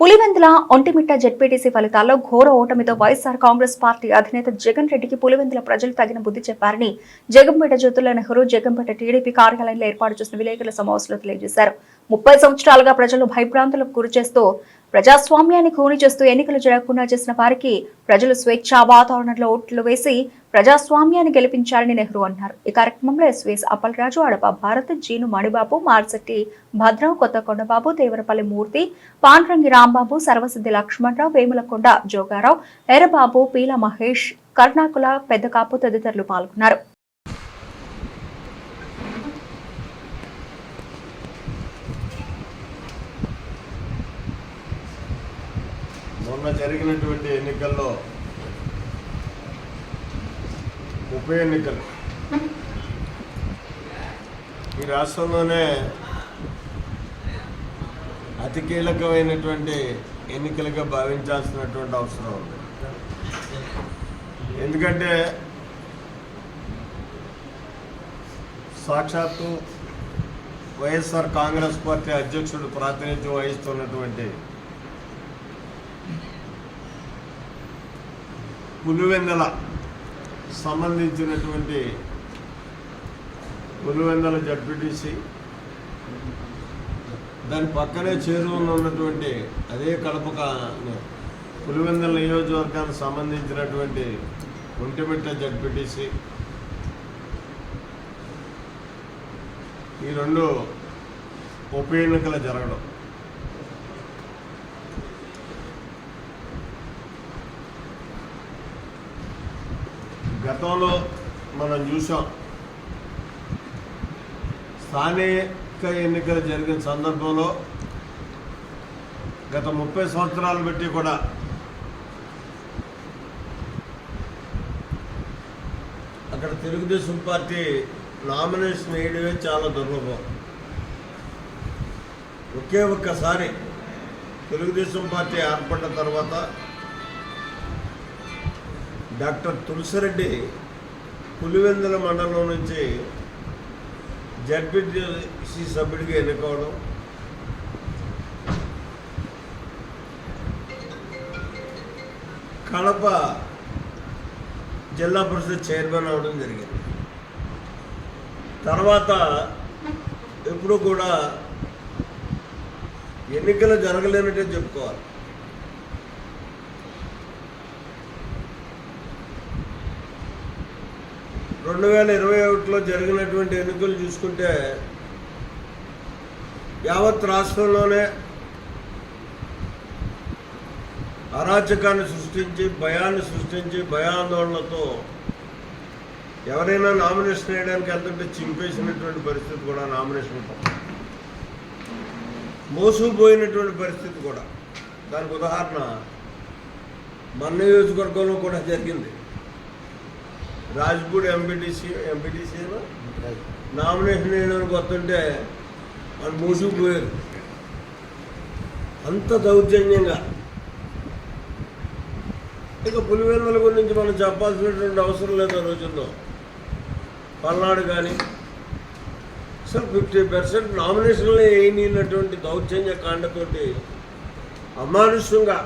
Pulivendula Vontimitta ZPTC ఫలితాల్లో ఘోర ఓటమితో YSR Congress party అధినేత జగన్ రెడ్డికి పులివెందుల ప్రజలు తగిన బుద్ధి చెప్పారని జగంపేట జ్యోతుల నెహ్రూ జగంపేట టీడీపీ కార్యాలయంలో ఏర్పాటు చేసిన విలేకరుల సమావేశంలో తెలియజేశారు. ముప్పై సంవత్సరాలుగా ప్రజలు భయభ్రాంతులకు గురి చేస్తూ ప్రజాస్వామ్యాన్ని ఖూని చేస్తూ ఎన్నికలు జరగకుండా చేసిన వారికి ప్రజలు స్వేచ్ఛా వాతావరణంలో ఓట్లు వేసి ప్రజాస్వామ్యాన్ని గెలిపించారని నెహ్రూ అన్నారు. ఈ కార్యక్రమంలో ఎస్వీఎస్ అప్పలరాజు అడప భారత్ జీను మణిబాబు మార్సెట్టి భద్రం కొత్తకొండబాబు దేవరపల్లి మూర్తి పాండ్రంగి రాంబాబు సర్వసిద్ధి లక్ష్మణరావు వేములకొండ జోగారావు ఎర్రబాబు పీల మహేష్ కర్ణాకుల పెద్దకాపు తదితరులు పాల్గొన్నారు. మొన్న జరిగినటువంటి ఎన్నికల్లో ఉప ఎన్నికలు. ఈ రాష్ట్రంలోనే అతి కీలకమైనటువంటి ఎన్నికలుగా భావించాల్సినటువంటి అవసరం ఉంది. ఎందుకంటే సాక్షాత్తు వైఎస్ఆర్ కాంగ్రెస్ పార్టీ అధ్యక్షుడు ప్రాతినిధ్యం వహిస్తున్నటువంటి పులివెందల సంబంధించినటువంటి పులివెందల జడ్పీటీసీ దాని పక్కనే చేరువులో ఉన్నటువంటి అదే కడపక పులివెందల నియోజకవర్గానికి సంబంధించినటువంటి ఒంటిమిట్ట జడ్పీటీసీ. ఈ రెండు ఉప ఎన్నికలు జరగడం. గతంలో మనం చూసాం. స్థానిక ఎన్నికలు జరిగిన సందర్భంలో గత ముప్పై సంవత్సరాలు బట్టి కూడా అక్కడ తెలుగుదేశం పార్టీ నామినేషన్ వేయడమే చాలా దుర్లభం. ఒకే ఒక్కసారి తెలుగుదేశం పార్టీ ఏర్పడ్డ తర్వాత డాక్టర్ తులసిరెడ్డి పులివెందుల మండలం నుంచి జడ్పీటీసీ సభ్యుడిగా ఎన్నుకోవడం. కడప జిల్లా పరిషత్ చైర్మన్ అవడం జరిగింది. తర్వాత ఎప్పుడు కూడా ఎన్నికలు జరగలేనట్టే చెప్పుకోవాలి. రెండు వేల ఇరవై ఒకటిలో జరిగినటువంటి ఎన్నికలు చూసుకుంటే యావత్ రాష్ట్రంలోనే అరాచకాన్ని సృష్టించి భయాన్ని సృష్టించి భయాందోళనతో ఎవరైనా నామినేషన్ వేయడానికి వెళ్తుంటే చింపేసినటువంటి పరిస్థితి కూడా నామినేషన్ మోసుకుపోయినటువంటి పరిస్థితి కూడా. దానికి ఉదాహరణ మన నియోజకవర్గంలో కూడా జరిగింది. రాజ్పూర్ ఎంపీటీసీ ఎంపీటీసీ నామినేషన్ వేయడానికి వస్తుంటే వాళ్ళు మూసుకుపోయారు అంత దౌర్జన్యంగా. ఇక పులివెందుల గురించి మనం చెప్పాల్సినటువంటి అవసరం లేదు ఆ రోజుల్లో. పల్నాడు కానీ అసలు ఫిఫ్టీ పర్సెంట్ నామినేషన్లో వేయనటువంటి దౌర్జన్య కాండతోటి అమానుష్యంగా